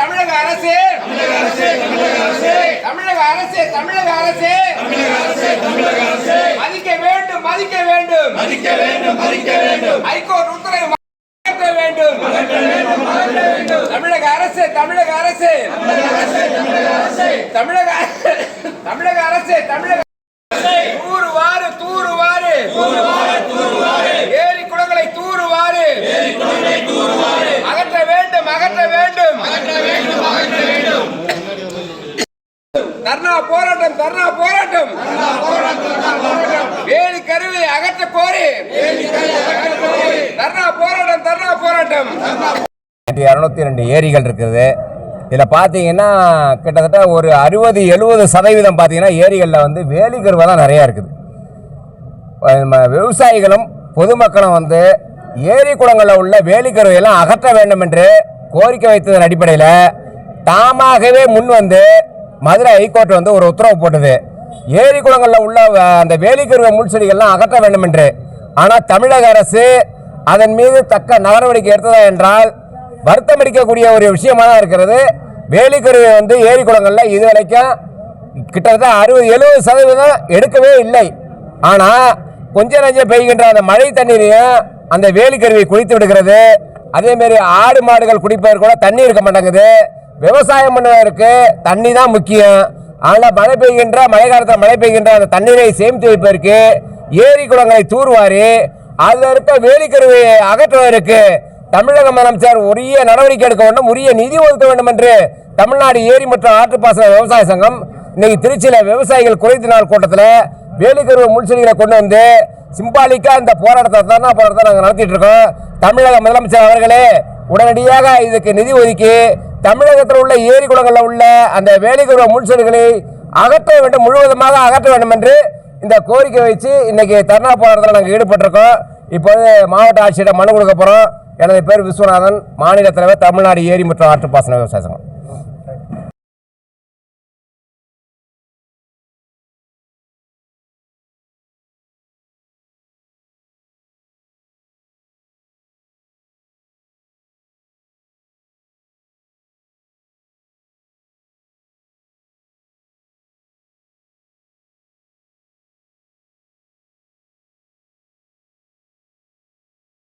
தமிழக அரசு தமிழக அரசு தமிழக அரசு மதிக்க வேண்டும் மதிக்க வேண்டும் மதிக்க வேண்டும் மதிக்க வேண்டும் ஹைகோர்ட் உத்தரவை வேண்டும் தமிழக அரசு தமிழக அரசு தமிழக தமிழக அரசு தமிழக தூருவாறு தூருவாறு ஏரி குளங்களை தூருவாறு அகற்ற வேண்டும் அகற்ற வேண்டும் தர்ணா போராட்டம் தர்ணா போராட்டம். வேலி கருவை அகற்ற கோரி. தர்ணா போராட்டம் தர்ணா போராட்டம். இரநூத்தி ரெண்டு ஏரிகள் இருக்குது. இதில் பார்த்தீங்கன்னா கிட்டத்தட்ட ஒரு அறுபது எழுபது சதவீதம் பார்த்தீங்கன்னா ஏரிகளில் வந்து வேலிக்கருவை தான் நிறையா இருக்குது. விவசாயிகளும் பொதுமக்களும் வந்து ஏரி குளங்களில் உள்ள வேலிக்கருவையெல்லாம் அகற்ற வேண்டும் என்று கோரிக்கை வைத்ததன் அடிப்படையில் தாமாகவே முன் வந்து மதுரை ஹைகோர்ட் வந்து ஒரு உத்தரவு போட்டது. ஏரி குளங்களில் உள்ள அந்த வேலிக்கருவ முள் செடிகள்லாம் அகற்ற வேண்டும் என்று ஆனால் தமிழக அரசு அதன் மீது தக்க நடவடிக்கை எடுத்ததா என்றால் வருத்தம் அடிக்கக்கூடிய ஒரு விஷயமா தான் இருக்கிறது. வேலிக்கருவை வந்து ஏரி குளங்களில் இது வரைக்கும் கிட்டத்தட்ட அறுபது எழுபது சதவீதம் எடுக்கவே இல்லை. ஆனால் கொஞ்ச நஞ்சம் பெய்கின்ற அந்த மழை தண்ணீரையும் அந்த வேலிக்கருவை குளித்து விடுகிறது. அதேமாரி ஆடு மாடுகள் குடிப்பதற்கு கூட தண்ணி இருக்க மாட்டேங்குது. விவசாயம் பண்ணுவதற்கு தண்ணி தான் முக்கியம். ஆனால் மழை பெய்கின்ற மழை காலத்தில் மழை பெய்கின்ற அந்த தண்ணீரை சேமித்து வைப்பதற்கு ஏரி குளங்களை தூர்வாரி அதில் இருக்க வேலிக்கருவையை அகற்றுவதற்கு தமிழக முதலமைச்சர் உரிய நடவடிக்கை எடுக்க வேண்டும் உரிய நிதி ஒதுக்க வேண்டும் என்று தமிழ்நாடு ஏரி மற்றும் ஆற்றுப்பாசன விவசாய சங்கம் இன்னைக்கு திருச்சியில் விவசாயிகள் குறைந்த நாள் கூட்டத்தில் வேலிக்கருவு முன்செடிகளை கொண்டு வந்து சிம்பாலிக்கா இந்த போராட்டத்தை தான் போராட்டத்தை நாங்கள் நடத்திட்டு இருக்கோம். தமிழக முதலமைச்சர் அவர்களே உடனடியாக இதுக்கு நிதி ஒதுக்கி தமிழகத்தில் உள்ள ஏரி குளங்களில் உள்ள அந்த வேலிக்கருவ முள்செடிகளை அகற்ற வேண்டும் முழுவதுமாக அகற்ற வேண்டும் என்று இந்த கோரிக்கை வச்சு இன்னைக்கு தர்ணா போராட்டத்தில் நாங்கள் ஈடுபட்டிருக்கோம். இப்போது மாவட்ட ஆட்சியிடம் மனு கொடுக்க போகிறோம் எனது பேர் விஸ்வநாதன். மாநில தலைவர் தமிழ்நாடு ஏரி மற்றும் ஆற்றுப்பாசன விவசாயம்